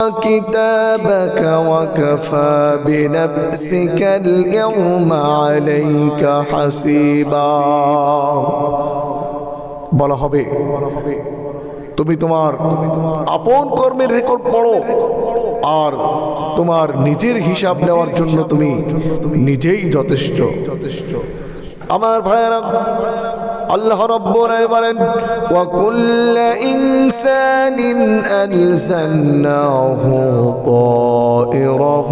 كتابك وكفى بنفسك اليوم عليك حسيبا বলা হবে তুমি তোমার আপন কর্মের রেকর্ড পড়ো আর তোমার নিজের হিসাব নেওয়ার জন্য তুমি নিজেই যথেষ্ট যথেষ্ট আমার ভাইয়েরা আল্লাহ রব্বুল বলেন وكل إنسان ألزمناه طائره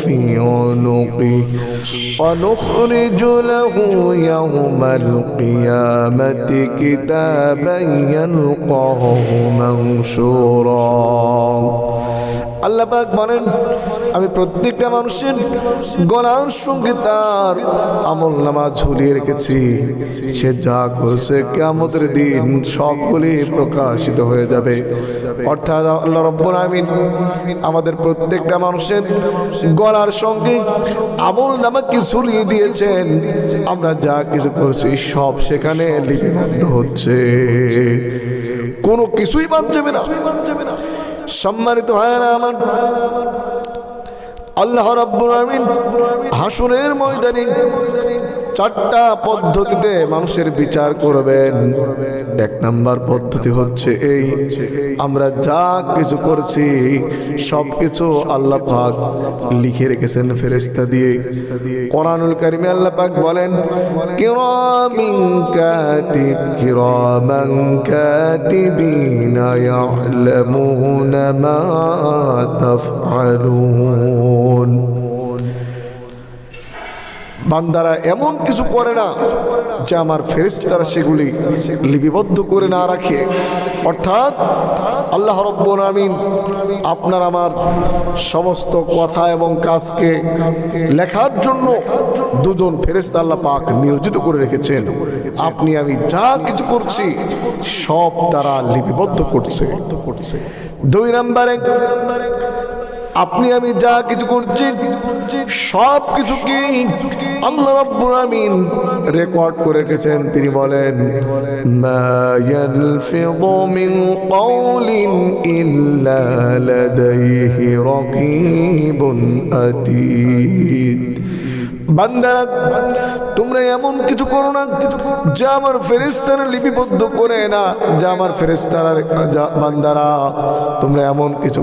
في عنقه ونخرج له يوم القيامة كتابا يلقاه منشورا আল্লাহ বলেন, আমি প্রত্যেকটা মানুষের গলার সঙ্গে তার আমল নামা ঝুলিয়ে রেখেছি। সে যা করছে কেমতের দিন সবগুলি প্রকাশিত হয়ে যাবে। অর্থাৎ আল্লাহ রব্বুল আমিন আমাদের প্রত্যেকটা মানুষের গলার সঙ্গে আমল নামাকে ঝুলিয়ে দিয়েছেন। আমরা যা কিছু করছি সব সেখানে লিপিবদ্ধ হচ্ছে। কোনো কিছুই বাদ যাবে না। সম্মানিত ভাইয়েরা আমার। আল্লাহ রাব্বুল আমিন হাসুরের ময়দানে চারটা পদ্ধতিতে মানুষের বিচার করবেন। এক নাম্বার পদ্ধতি হচ্ছে এই, আমরা যা কিছু করছি সব কিছু আল্লাহ পাক লিখে রেখেছেন ফেরেস্তা দিয়ে। কোরআনুল কারিমে আল্লাহ পাক বলেন, কিরামিন কাতিব কিরামান মা তাফআলুন। বান্দারা এমন কিছু করে না যে আমার ফেরেস্তারা সেগুলি লিপিবদ্ধ করে না রাখে। অর্থাৎ আল্লাহ রব্বুল আমিন আপনার আমার সমস্ত কথা এবং কাজকে লেখার জন্য দুজন ফেরেস্তা আল্লাহ পাক নিয়োজিত করে রেখেছেন। আপনি আমি যা কিছু করছি সব তারা লিপিবদ্ধ করছে। দুই নম্বরে আপনি, আমি যা কিছু করছি, সব কিছু কি আল্লাহ রাব্বুল আমিন রেকর্ড করে রেখেছেন। তিনি বলেন, মা ইয়ালফিযু মিন কওলিন ইল্লা লাদাইহি রাকীবুন আতীদ বান্দারা তোমরা এমন কিছু করো না যা আমার ফেরেস্তারা লিপিবদ্ধ করে না, যা আমার ফেরেস্তারা বান্দারা, তোমরা এমন কিছু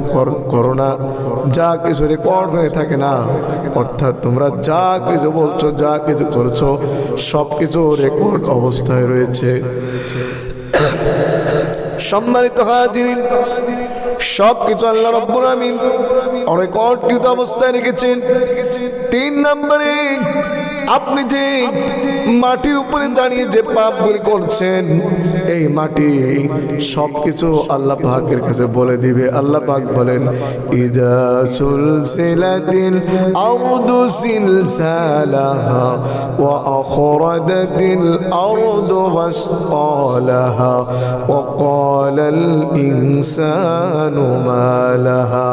করো না যা কিছু রেকর্ড হয়ে থাকে না। অর্থাৎ তোমরা যা কিছু বলছো, যা কিছু করছ সব কিছু রেকর্ড অবস্থায় রয়েছে। সম্মানিত হাজিরিন সব কিছু আল্লাহ রব্বুল আমিন রেকর্ডকৃত অবস্থায় রেখেছেন। তিন নম্বরে আপনি যে মাটির উপরে দাঁড়িয়ে যে পাপগুলি করছেন, এই মাটি সব কিছু আল্লাহ পাকের কাছে বলে দিবে। আল্লাহ পাক বলেন, ইদা সুলসিলাতিল আরদু সিলসালাহা ওয়া আখরাদাতিল আরদু ওয়াসqalaha ওয়া ক্বালাল ইনসানু মা লাহা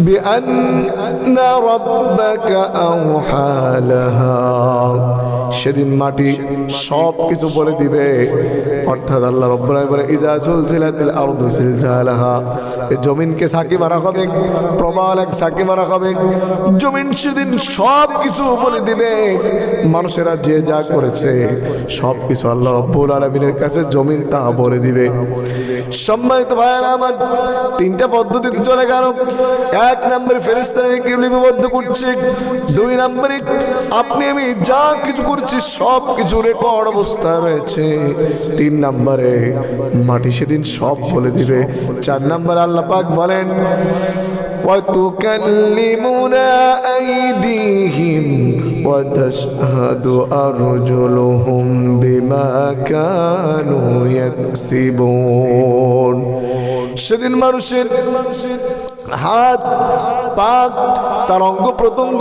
بأن ربك أوحى لها সেদিন মাটি সব কিছু বলে দিবে অর্থাৎ আল্লাহ রব্বুল আলামিন বলে ইজা সুলসিলাতিল আরদু সিলসালাহা এই জমিনকে সাকি মারা হবে প্রবল এক সাকি মারা হবে জমিন সেদিন সব কিছু বলে দিবে মানুষেরা যে যা করেছে সব কিছু আল্লাহ রব্বুল আলামিনের কাছে জমিন তা বলে দিবে সম্মানিত ভাইয়েরা আমার তিনটা পদ্ধতিতে চলে গেল এক নম্বরে ফেরেস্তাকে লিপিবদ্ধ করছে দুই নম্বরে আপনি আমি যা কিছু করছি সব কিছু রেকর্ড অবস্থায় রয়েছে তিন নম্বরে মাটি সেদিন সব বলে দিবে চার নম্বরে আল্লাহ পাক বলেন وتكلمنا أيديهم وتشهد أرجلهم بما كانوا يكسبون সেদিন মানুষের হাত পাক তার অঙ্গ প্রত্যঙ্গ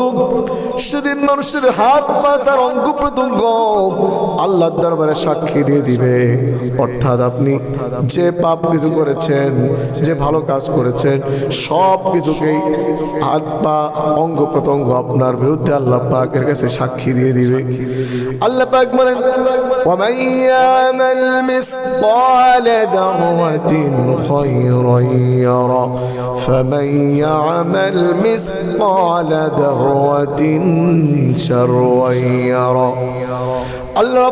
সেদিন মানুষের হাত পা তার অঙ্গ প্রত্যঙ্গ আল্লাহর দরবারে সাক্ষী দিয়ে দিবে অর্থাৎ আপনি যে পাপ কিছু করেছেন যে ভালো কাজ করেছেন সব কিছুকেই হাত পা অঙ্গ প্রত্যঙ্গ আপনার বিরুদ্ধে আল্লাহ পাকের কাছে সাক্ষী দিয়ে দিবে আল্লাহ পাক বলেন ومن يعمل مثقال ذرة خيرا يرى فمن يعمل مثقال ذرة شرا আল্লাহ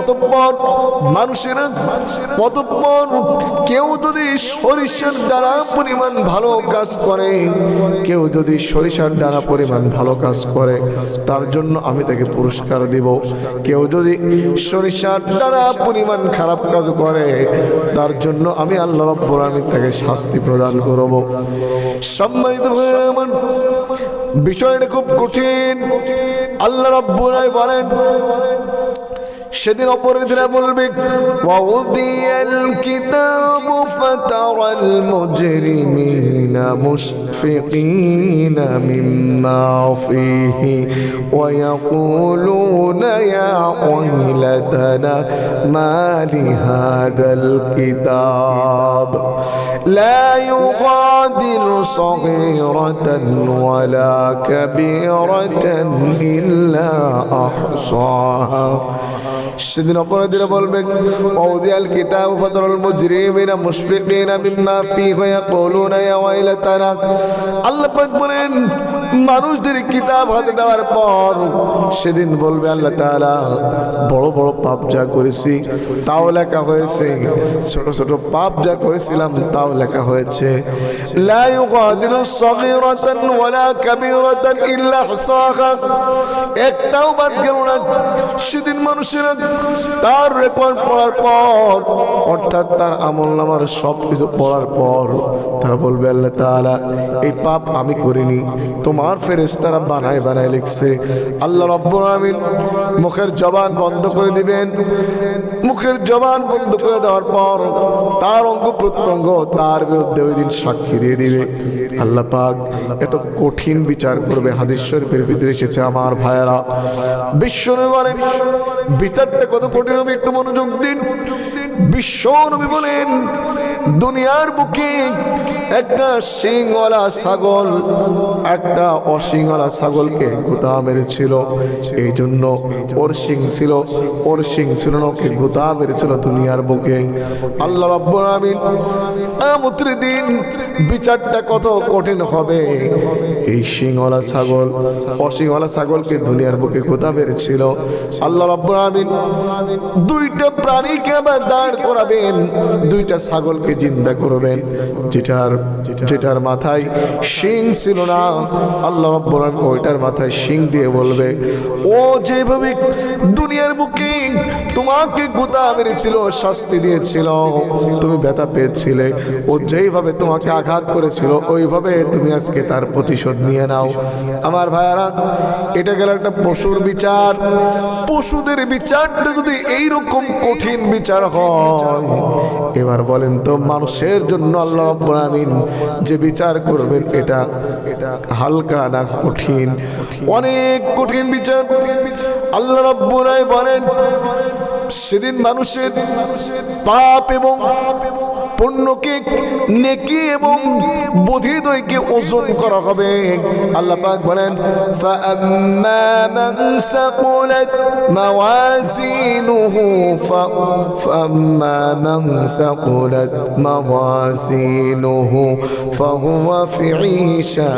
অতঃপর অতঃপর কেউ যদি সরিষার পরিমাণ ভালো কাজ করে, কেউ যদি সরিষার পরিমাণ ভালো কাজ করে, তার জন্য আমি তাকে পুরস্কার দিব। কেউ যদি সরিষার দ্বারা পরিমাণ খারাপ কাজ করে, তার জন্য আমি আল্লাহ রাব্বুল আলামিন তাকে শাস্তি প্রদান করব। সম্মানিত বিষয়টা খুব কঠিন। আল্লাহ রব্বুরাই বলেন সেদিন অপরাধীরা বলবে ওয়াউদিয়াল কিতাবু ফাতারাল মুজরিমিনা মুশফিকিনা মিম্মা ফীহি ওয়া ইয়াকুলুনা ইয়া ওয়াইলাতানা মা লিহাদাল কিতাব لا يغادر صغيرة ولا كبيرة إلا أحصاها সেদিন অপরাধীরা বলবে, অউদিয়াল কিতাব ফাতরুল মুজরিমিনা মুশফিকিনা মিম্মা ফীহি ইয়াকুলুনা ইয়া ওয়াইলাতানা। আল্লাহ পাক বলেন মানুষদের কিতাব হাতে দেওয়ার পর সেদিন বলবে আল্লাহ তাআলা, বড় বড় পাপ যা করেছি তাও লেখা হয়েছে, ছোট ছোট পাপ যা করেছিলাম তাও লেখা হয়েছে। একটাও বাদ গেল না। সেদিন মানুষেরা তার রেকর্ড পড়ার পর, অর্থাৎ তার আমল নামার সব কিছু পড়ার পর, তারা বলবে আল্লাহ তাআলা, এই পাপ আমি করিনি, তোমার ফেরেশতারা বানায় বানায় লিখছে। আল্লাহ রব্বুল আমিন মুখের জবান বন্ধ করে দিবেন। মুখের জবান বন্ধ করে দেওয়ার পর তার অঙ্গ প্রত্যঙ্গ তার বিরুদ্ধে ওই দিন সাক্ষী দিয়ে দিবে। আল্লাহ পাক এত কঠিন বিচার করবে হাদিস শরীফের ভিতরে এসেছে আমার ভাইয়েরা। বিশ্ব বলেন বিচারটা কত কঠিন হবে একটু মনোযোগ দিন। বিশ্ব নবী বলেন দুনিয়ার বুকে একটা সিংওয়ালা ছাগল, একটা অসিংওয়ালা ছাগলকে গুতা মেরেছিল। এই জন্য ওর সিং ছিল ওর সিং ছিল না গুতা মেরেছিল দুনিয়ার বুকে। আল্লাহ রাব্বুল আমিন আমুত্রি দিন বিচারটা কত কঠিন হবে। এই সিংওয়ালা ছাগল অসিংওয়ালা ছাগলকে দুনিয়ার বুকে গুতা মেরেছিল। আল্লাহ রাব্বুল আমিন দুইটা প্রাণীকে আবার দাঁড় করাবেন, দুইটা ছাগলকে জিন্দা করবেন। যেটার যেটার মাথায় শিং ছিল না, আল্লাহ আলামিন ওইটার মাথায় শিং দিয়ে বলবে, ও যেভাবে দুনিয়ার বুকে তোমাকে গুতা মেরেছিল, শাস্তি দিয়েছিল, তুমি ব্যথা পেয়েছিলে, ও যেইভাবে তোমাকে আঘাত করেছিল, ওইভাবে তুমি আজকে তার প্রতিশোধ নিয়ে নাও। আমার ভাইয়ারা, এটা গেল একটা পশুর বিচার। পশুদের বিচারটা যদি এইরকম কঠিন বিচার হয়, এবার বলেন তো মানুষের জন্য আল্লাহ রাব্বুল যে বিচার করবেন এটা এটা হালকা না কঠিন? অনেক কঠিন বিচার। আল্লাহ রব্বুল বলেন, সেদিন মানুষের পাপ এবং পুণ্যকে নেকি এবং বোধিদয়কে ওজন করা হবে আল্লাহ পাক বলেন فأما من ثقلت موازينه ف- فأما من ثقلت موازينه فهو في عيشة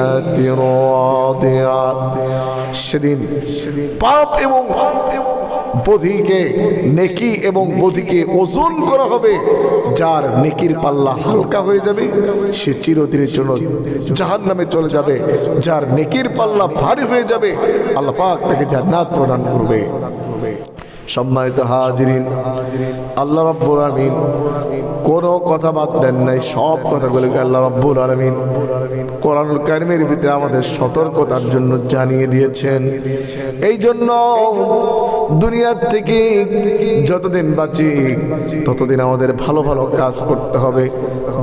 راضعة সেদিন পাপ এবং বধিকে নেকি এবং বধিকে ওজন করা হবে, যার নেকির পাল্লা হালকা হয়ে যাবে, সে চিরদিনের জন্য জাহান নামে চলে যাবে, যার নেকির পাল্লা ভারী হয়ে যাবে, আল্লাহ পাক তাকে জান্নাত প্রদান করবে। সম্মানিত হাজিরিন, আল্লাহ রাব্বুল আমিন কোনো কথা বাদ দেন নাই, সব কথাগুলোকে আল্লাহ রব্বুল আলমিন কোরআনুল কারিমের ভিতরে আমাদের সতর্কতার জন্য জানিয়ে দিয়েছেন। এই জন্য দুনিয়ার থেকে যতদিন বাঁচি, ততদিন আমাদের ভালো ভালো কাজ করতে হবে।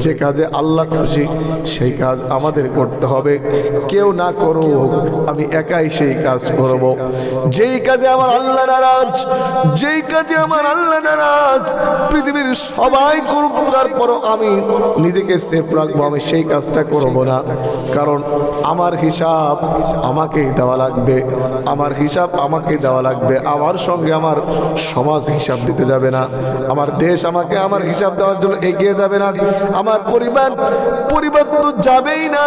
যে কাজে আল্লাহ খুশি, সেই কাজ আমাদের করতে হবে। কেউ না করুক, আমি একাই সেই কাজ করব। যেই কাজে আমার আল্লাহ নারাজ যেই কাজে আমার আল্লাহ নারাজ, পৃথিবীর সবাই করুক, তারপরও আমি নিজেকে সেফ রাখব, আমি সেই কাজটা করব না। কারণ আমার হিসাব আমাকেই দেওয়া লাগবে, আমার হিসাব আমাকেই দেওয়া লাগবে, আমার সঙ্গে আমার সমাজ হিসাব দিতে যাবে না, আমার দেশ আমাকে আমার হিসাব দেওয়ার জন্য এগিয়ে যাবে না, আমার পরিবার পরিবার তো যাবেই না।